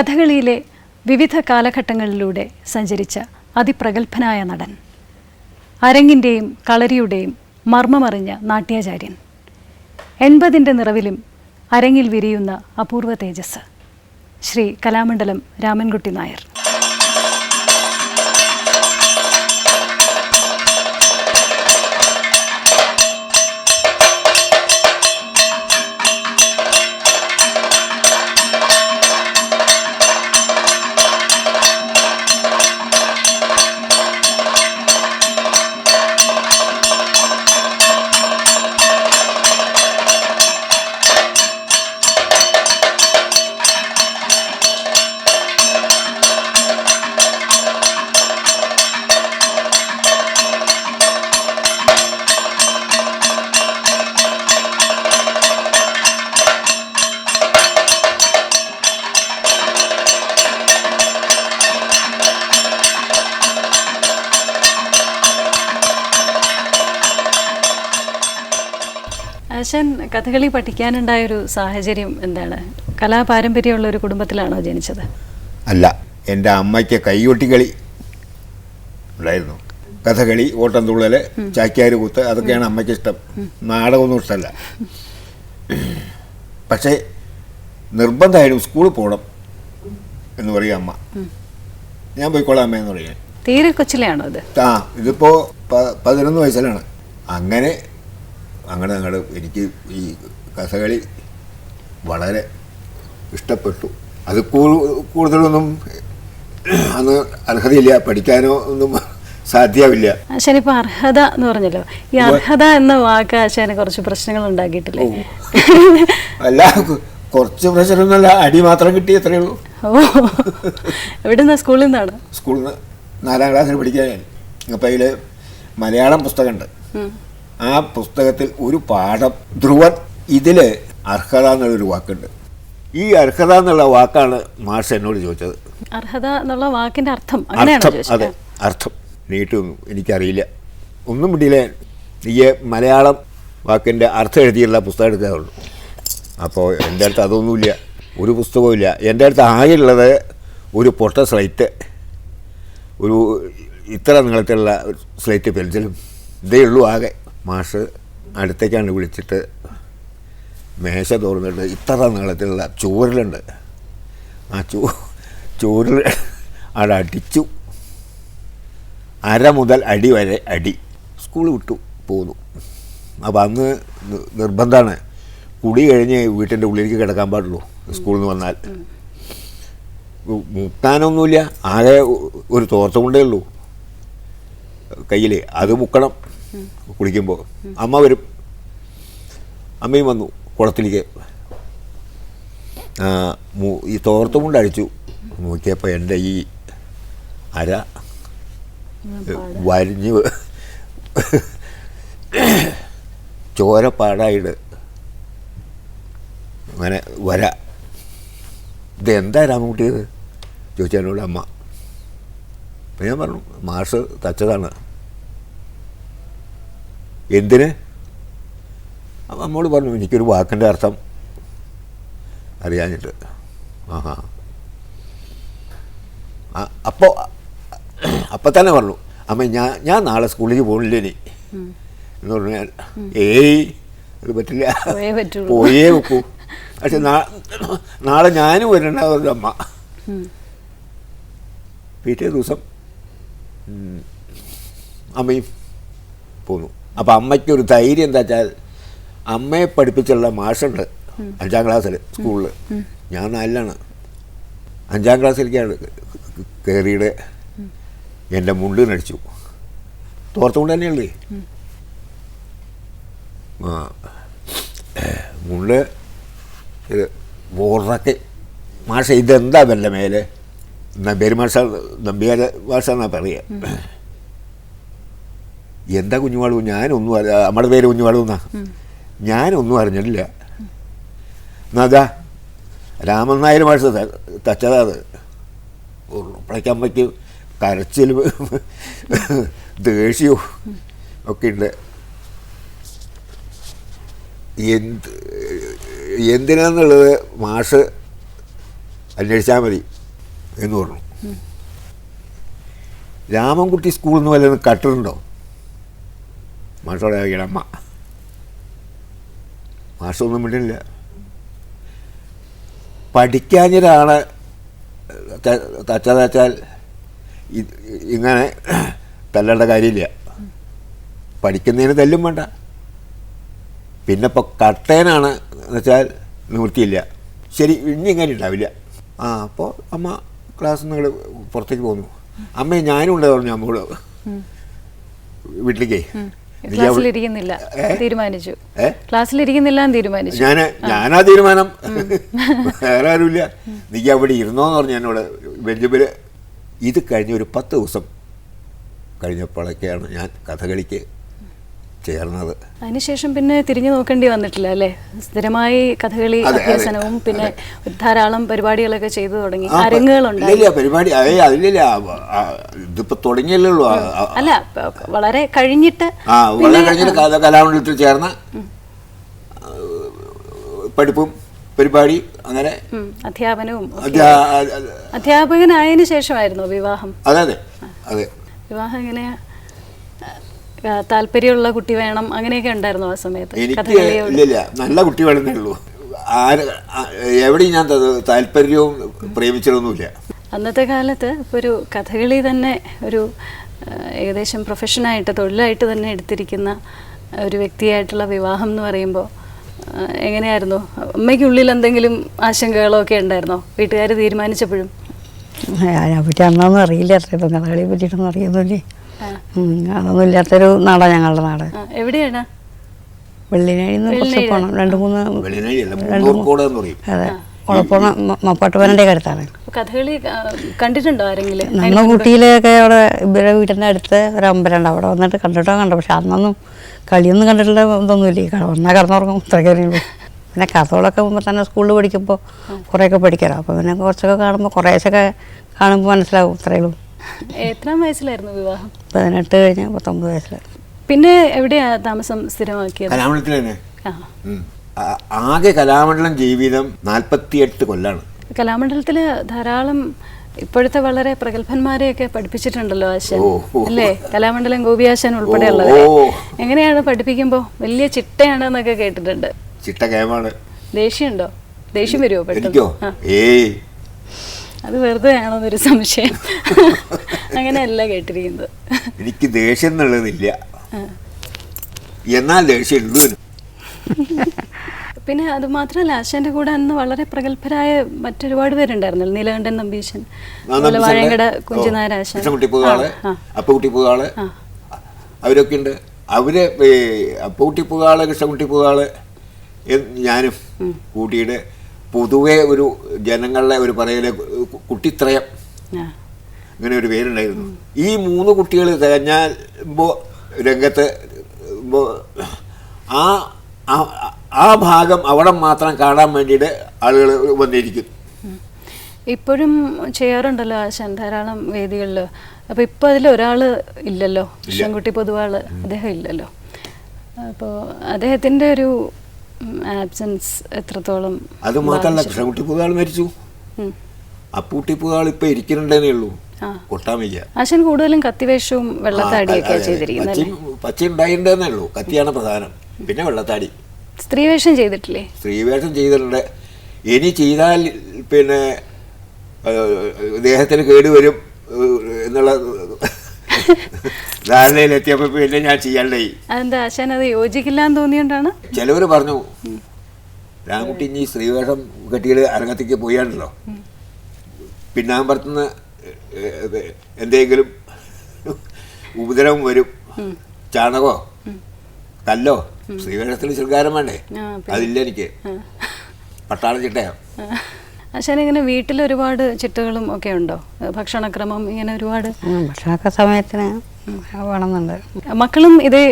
കഥകളിയിലെ വിവിധ കാലഘട്ടങ്ങളിലൂടെ സഞ്ചരിച്ച അതിപ്രഗത്ഭനായ നടൻ. അരങ്ങിന്റെയും കളരിയുടെയും മർമ്മമറിഞ്ഞ നാട്യാചാര്യൻ. എൺപതിന്റെ നിറവിലും അരങ്ങിൽ വിരിയുന്ന അപൂർവ തേജസ്. ശ്രീ കലാമണ്ഡലം രാമൻകുട്ടി നായർ. ആശാൻ കഥകളി പഠിക്കാനുണ്ടായ ഒരു സാഹചര്യം എന്താണ്? കലാപാരമ്പര്യമുള്ള ഒരു കുടുംബത്തിലാണോ ജനിച്ചത്? അല്ല എന്റെ അമ്മയ്ക്ക് കൈകൊട്ടിക്കളി ഉണ്ടായിരുന്നു. കഥകളി ഓട്ടംതുള്ളൽ ചാക്യാര് കുത്ത് അതൊക്കെയാണ് അമ്മയ്ക്ക് ഇഷ്ടം. നാടകമൊന്നും ഇഷ്ടമല്ല. പക്ഷേ നിർബന്ധമായിട്ടും സ്കൂളിൽ പോകണം എന്ന് പറയും അമ്മ. ഞാൻ പോയിക്കോളാം അമ്മയെന്ന് പറയാൻ തീരെ കൊച്ചിലെയാണോ ഇത്? ആ ഇതിപ്പോൾ പതിനൊന്ന് വയസ്സിലാണ്. അങ്ങനെ അങ്ങനെ ഞങ്ങൾ എനിക്ക് ഈ കഥകളി വളരെ ഇഷ്ടപ്പെട്ടു. അത് കൂടുതലൊന്നും അന്ന് അർഹതയില്ല പഠിക്കാനോ ഒന്നും സാധ്യമില്ല ശനിപ്പോ അർഹത എന്ന് പറഞ്ഞല്ലോ. ഈ അർഹത എന്ന വാക്ക് ശനി കുറച്ച് പ്രശ്നങ്ങൾ ഉണ്ടാക്കിയിട്ടില്ലേ? അല്ല കുറച്ച് പ്രശ്നമൊന്നുമല്ല അടി മാത്രം കിട്ടി എത്രയേ ഉള്ളൂ. ഓ നിന്നാ സ്കൂളിൽ നിന്നാണ്? സ്കൂളിൽ നിന്ന് നാലാം ക്ലാസ്സിൽ പഠിക്കാൻ. അപ്പം അതിൽ മലയാളം പുസ്തകമുണ്ട്. ആ പുസ്തകത്തിൽ ഒരു പാഠം. ധ്രുവൻ ഇതിൽ അർഹത എന്നുള്ളൊരു വാക്കുണ്ട്. ഈ അർഹത എന്നുള്ള വാക്കാണ് മാഷ് എന്നോട് ചോദിച്ചത്. അർഹത എന്നുള്ള വാക്കിന്റെ അർത്ഥം അർത്ഥം അതെ അർത്ഥം. നീട്ടും എനിക്കറിയില്ല. ഒന്നും പിടിയില്ല ഈ മലയാളം വാക്കിന്റെ അർത്ഥം എഴുതിയുള്ള പുസ്തകം എടുക്കാറുള്ളൂ. അപ്പോൾ എന്റെ അടുത്ത് അതൊന്നുമില്ല. ഒരു പുസ്തകവുമില്ല എന്റെ അടുത്ത് ആകെയുള്ളത് ഒരു പൊട്ട സ്ലൈറ്റ്. ഒരു ഇത്ര നീളത്തിലുള്ള സ്ലേറ്റ് പെൻസിലും. ഇതേ ഉള്ളൂ ആകെ. മാഷ് അടുത്തേക്കാണ് വിളിച്ചിട്ട് മേശ തുറന്നിട്ട് ഇത്ര നീളത്തിലുള്ള ചൂരലുണ്ട്. ആ ചൂ ചൂരിൽ അവിടെ അടിച്ചു. അര മുതൽ അടി വരെ അടി. സ്കൂൾ വിട്ടു പോന്നു. അപ്പോൾ അന്ന് നിർബന്ധമാണ് കുടി കഴിഞ്ഞ് വീട്ടിന്റെ ഉള്ളിലേക്ക് കിടക്കാൻ പാടുള്ളൂ. സ്കൂളിൽ നിന്ന് വന്നാൽ. മുക്കാനൊന്നുമില്ല ആകെ ഒരു തോർത്ത കൊണ്ടേ ഉള്ളൂ. കയ്യിൽ അത് മുക്കണം. കുളിക്കുമ്പോൾ അമ്മ വരും. അമ്മയും വന്നു കുളത്തിലേക്ക്. ഈ തോർത്ത് കൊണ്ട് അടിച്ചു നോക്കിയപ്പോൾ എന്റെ ഈ അര വരിഞ്ഞ് ചോരപ്പാടായിട്ട് അങ്ങനെ വര. ഇതെന്താ രാമൻകുട്ടി ഇത് ചോദിച്ചു എന്നോട് അമ്മ. അപ്പം ഞാൻ പറഞ്ഞു മാഷ് തച്ചതാണ്. എന്തിന്? അപ്പം അമ്മോട് പറഞ്ഞു എനിക്കൊരു വാക്കിന്റെ അർത്ഥം അറിയാഞ്ഞിട്ട്. ആഹാ. അപ്പോൾ അപ്പം തന്നെ പറഞ്ഞു അമ്മ ഞാൻ ഞാൻ നാളെ സ്കൂളിലേക്ക് പോകണില്ല ഇനി. എന്ന് പറഞ്ഞു ഞാൻ ഏയ് അത് പറ്റില്ല. പോയേ വെക്കൂ പക്ഷെ നാളെ ഞാനും വരണ്ടാവുന്ന അമ്മ. പിറ്റേ ദിവസം അമ്മയും പോന്നു. അപ്പം അമ്മയ്ക്കൊരു ധൈര്യം എന്താ വെച്ചാൽ അമ്മയെ പഠിപ്പിച്ചുള്ള മാഷുണ്ട് അഞ്ചാം ക്ലാസ്സിൽ സ്കൂളിൽ ഞാൻ നാലിലാണ്. അഞ്ചാം ക്ലാസ്സിലേക്കാണ് കയറിയുടെ എന്റെ മുണ്ട് നടിച്ചു. തോർത്തുകൊണ്ട് തന്നെയല്ലേ ആ. മുണ്ട് ഇത് ബോർഡൊക്കെ മാഷ ഇതെന്താ വല്ല മേലെ? നമ്പേരി മാഷ നമ്പിയാല മാഷ എന്നാ പറയുക എന്താ കുഞ്ഞുവാളു? ഞാനൊന്നും അറി നമ്മുടെ പേര് കുഞ്ഞുവാളു എന്നാ. ഞാനൊന്നും അറിഞ്ഞിട്ടില്ല. എന്നാ രാമൻ നായർ മാഷ തച്ചതാ അത്. ഉറപ്പിളയ്ക്കമ്മയ്ക്ക് കരച്ചിൽ ദേഷ്യവും ഒക്കെ ഉണ്ട്. എന്ത് എന്തിനാന്നുള്ളത് മാഷ് അന്വേഷിച്ചാൽ മതി എന്ന് പറഞ്ഞു. രാമൻകുട്ടി സ്കൂളിൽ നിന്ന് വല്ലതും കട്ടിലുണ്ടോ? മാഷോടെ അമ്മ. മാഷൊന്നും മിണ്ടില്ല. പഠിക്കാഞ്ഞതാണ് തച്ച തച്ചാൽ ഇത് ഇങ്ങനെ തല്ലേണ്ട കാര്യമില്ല. പഠിക്കുന്നതിന് തല്ലും വേണ്ട. പിന്നെ ഇപ്പോൾ കട്ടേനാണ് എന്ന് വെച്ചാൽ നിവൃത്തിയില്ല. ശരി ഇനി ഇങ്ങനെ ഉണ്ടാവില്ല. ആ അപ്പോൾ അമ്മ ക്ലാസ് നിങ്ങൾ പുറത്തേക്ക് പോന്നു. അമ്മയെ ഞാനും ഉണ്ടായിരുന്നു അമ്മോട് വീട്ടിലേക്കേ. ക്ലാസ്സിലിരിക്കുന്നില്ല. തീരുമാനിച്ചു? ക്ലാസ്സിലിരിക്കുന്നില്ല തീരുമാനിച്ചു. ഞാൻ ഞാനാ തീരുമാനം. വേറെ ആരുമില്ല. നീ അവിടെ ഇരുന്നോന്ന് പറഞ്ഞു എന്നോട് ബെഞ്ചിമിൽ ഇത് കഴിഞ്ഞ ഒരു പത്ത് ദിവസം കഴിഞ്ഞപ്പോഴൊക്കെയാണ് ഞാൻ കഥകളിക്ക് ചേർന്നത്. അതിനുശേഷം പിന്നെ തിരിഞ്ഞു നോക്കേണ്ടി വന്നിട്ടില്ല അല്ലേ? സ്ഥിരമായി കഥകളി. അഭ്യസനവും പിന്നെ ധാരാളം പരിപാടികളൊക്കെ ചെയ്തു തുടങ്ങി. അരങ്ങുകളുണ്ട് പരിപാടി അതേ അതിലില്ല ഇതിപ്പോ തുടങ്ങിയല്ലേ അല്ല വളരെ കഴിഞ്ഞിട്ട് വളരെ കഴിഞ്ഞിട്ട് കല കലാമണ്ഡലത്തിൽ ചേർന്ന പഠിപ്പും പരിപാടി അങ്ങനെ അധ്യാപനവും അധ്യാപകനായതിനു ശേഷമായിരുന്നു വിവാഹം. അതെ അതെ അതെ. വിവാഹം എങ്ങനെയാ? താല്പര്യമുള്ള കുട്ടി വേണം അങ്ങനെയൊക്കെ ഉണ്ടായിരുന്നു ആ സമയത്ത്. എനിക്ക് ഇല്ലില്ല നല്ല കുട്ടി വേണമെന്നേ ഉള്ളൂ. ആര് എവിടെയും ഞാൻ താല്പര്യവും പ്രേമിച്ചതൊന്നുമില്ല. അന്നത്തെ കാലത്ത് ഇപ്പോൾ ഒരു കഥകളി തന്നെ ഒരു ഏകദേശം പ്രൊഫഷനായിട്ട് തൊഴിലായിട്ട് തന്നെ എടുത്തിരിക്കുന്ന ഒരു വ്യക്തിയായിട്ടുള്ള വിവാഹം എന്ന് പറയുമ്പോൾ എങ്ങനെയായിരുന്നു? അമ്മയ്ക്കുള്ളിൽ എന്തെങ്കിലും ആശങ്കകളോ ഒക്കെ ഉണ്ടായിരുന്നോ? വീട്ടുകാർ തീരുമാനിച്ചപ്പോഴും? പറ്റി അന്നൊന്നും അറിയില്ല കഥകളിയെ പറ്റിയിട്ടൊന്നും അറിയുന്നില്ലേ? അതൊന്നും ഇല്ലാത്തൊരു നാടാ ഞങ്ങളുടെ നാട്. എവിടെയാണ്? വെള്ളിനഴിന്ന് കുറച്ച് പോണം. രണ്ട് മൂന്ന് അതെ. അടുത്താണ്. അപ്പൊ കഥകളി കണ്ടിട്ടുണ്ടോ ആരെങ്കിലും? നമ്മൾ കുട്ടിയിലൊക്കെ അവിടെ ഇവരുടെ വീടിന്റെ അടുത്ത് ഒരു അമ്പലമുണ്ട്. അവിടെ വന്നിട്ട് കണ്ടിട്ടോ കണ്ടു പക്ഷെ അന്നൊന്നും കളിയൊന്നും കണ്ടിട്ടുള്ള ഇതൊന്നുമില്ല. വന്നാൽ കടന്നുറങ്ങും. ഇത്രയൊക്കെ പിന്നെ കഥകളൊക്കെ മുമ്പ് തന്നെ സ്കൂളിൽ പഠിക്കുമ്പോൾ കുറേയൊക്കെ പഠിക്കാറോ അപ്പോൾ പിന്നെ കുറച്ചൊക്കെ കാണുമ്പോൾ കുറേശ്ശൊക്കെ കാണുമ്പോൾ മനസ്സിലാവും. ഇത്രയേ ഉള്ളൂ. എത്രാം വയസ്സിലായിരുന്നു വിവാഹം? പതിനെട്ട് കഴിഞ്ഞ് പത്തൊമ്പത് വയസ്സിൽ പിന്നെ എവിടെയാ താമസം സ്ഥിരമാക്കിയത്? കലാമണ്ഡലത്തിൽ തന്നെ ആ ആകെ കലാമണ്ഡലം ജീവിതം നാൽപ്പത്തിയെട്ട് കൊല്ലാണ്. കലാമണ്ഡലത്തിൽ ധാരാളം ഇപ്പോഴത്തെ വളരെ പ്രഗത്ഭന്മാരെയൊക്കെ പഠിപ്പിച്ചിട്ടുണ്ടല്ലോ ആശാൻ. അല്ലേ? കലാമണ്ഡലം ഗോപിയാശാൻ ഓ. എങ്ങനെയാണ് പഠിപ്പിക്കുമ്പോൾ വലിയ ചിട്ടയാണെന്നൊക്കെ കേട്ടിട്ടുണ്ട്. ചിട്ട കേമാണ് ദേഷ്യമുണ്ടോ? ദേഷ്യം വരുമോ പെട്ടെന്ന്? ഏയ്. അത് വെറുതെ ആണോന്നൊരു സംശയം. അങ്ങനെയല്ല കേട്ടിരിക്കുന്നത്. എനിക്ക് ദേഷ്യം എന്നുള്ളതില്ല. എന്നാൽ ദേഷ്യം പിന്നെ അത് മാത്രമല്ല ആശാന്റെ കൂടെ അന്ന് വളരെ പ്രഗത്ഭരായ മറ്റൊരുപാട് പേരുണ്ടായിരുന്നല്ലോ നീലകണ്ഠൻ നമ്പീശൻ വഴങ്കട അപ്പുകുട്ടി പൂതാൾ അവരൊക്കെ ഉണ്ട്. അവർ അപ്പുകുട്ടി പൂതാൾ ഞാനും കൂട്ടിയിട്ട് പൊതുവെ ഒരു ജനങ്ങളുടെ ഒരു പറയലെ കുട്ടിത്രയം. ഇങ്ങനെ ഒരു പേരുണ്ടായിരുന്നു. ഈ മൂന്ന് കുട്ടികൾ തികഞ്ഞാൽ രംഗത്ത് ആ ആ- ഭാഗം അവിടെ മാത്രം കാണാൻ വേണ്ടിയിട്ട് ആളുകൾ വന്നിരിക്കും. ഇപ്പോഴും ചെയ്യാറുണ്ടല്ലോ ആശാൻ ധാരാളം വേദികളിൽ അപ്പോൾ ഇപ്പോൾ അതിൽ ഒരാൾ ഇല്ലല്ലോ. കൃഷ്ണൻകുട്ടി പൊതുവാൾ. അദ്ദേഹം ഇല്ലല്ലോ. അപ്പോൾ അദ്ദേഹത്തിന്റെ ഒരു ആബ്സെൻസ് എത്രത്തോളം അത് മാത്രമല്ല കൃഷ്ണകുട്ടി പുതാൾ മരിച്ചു. അപ്പൂട്ടി പുതാൾ ഇപ്പൊ ഇരിക്കുന്നുണ്ടെന്നേ ഉള്ളൂ. കൊട്ടാൻ വയ്യ ആശാൻ കൂടുതലും കത്തിവേഷവും വെള്ളത്താടിയൊക്കെ. ചെയ്തിരിക്കുന്നത് പച്ച ഉണ്ടായിട്ടുണ്ടെന്നേ ഉള്ളൂ. കത്തിയാണ് പ്രധാനം. പിന്നെ വെള്ളത്താടി. സ്ത്രീവേഷം ചെയ്തിട്ടില്ലേ? സ്ത്രീവേഷം ചെയ്തിട്ടുണ്ട്. ഇനി ചെയ്താൽ പിന്നെ ദേഹത്തിന് കേടുവരും എന്നുള്ള ധാരണയിലെത്തിയപ്പോൾ പിന്നെ ഞാൻ ചെയ്യണ്ടേ അതെന്താ ആശാൻ അത് യോജിക്കില്ല എന്ന് തോന്നിയോണ്ടാണ്? ചിലവർ പറഞ്ഞു രാമകുട്ടി ഇനി സ്ത്രീവേഷം കെട്ടിയത് അരങ്ങത്തേക്ക് പോയാണല്ലോ. പിന്നാമ്പറത്തുനിന്ന് എന്തെങ്കിലും ഉപദ്രവം വരും. ചാണകോ? കല്ലോ സ്ത്രീവേഷത്തിൽ ശൃംഗാരം വേണ്ടേ. അതില്ല എനിക്ക്. പട്ടാളം ചിട്ടയാ. ആശാൻ ഇങ്ങനെ വീട്ടിൽ ഒരുപാട് ചിട്ടകളും ഒക്കെ ഉണ്ടോ? ഭക്ഷണക്രമം ഇങ്ങനെ ഒരുപാട്? ഭക്ഷണമൊക്കെ സമയത്തിന് വേണമെന്നുണ്ട്. മക്കളും ഇതേ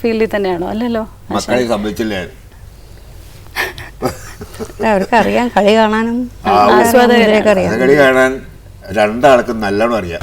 ഫീൽഡിൽ തന്നെയാണോ? അല്ലല്ലോ അവർക്ക് അറിയാം കളി കാണാനും ആസ്വാദകരെയൊക്കെ അറിയാം. കളി കാണാൻ രണ്ടാൾക്കും നല്ലോണം അറിയാം.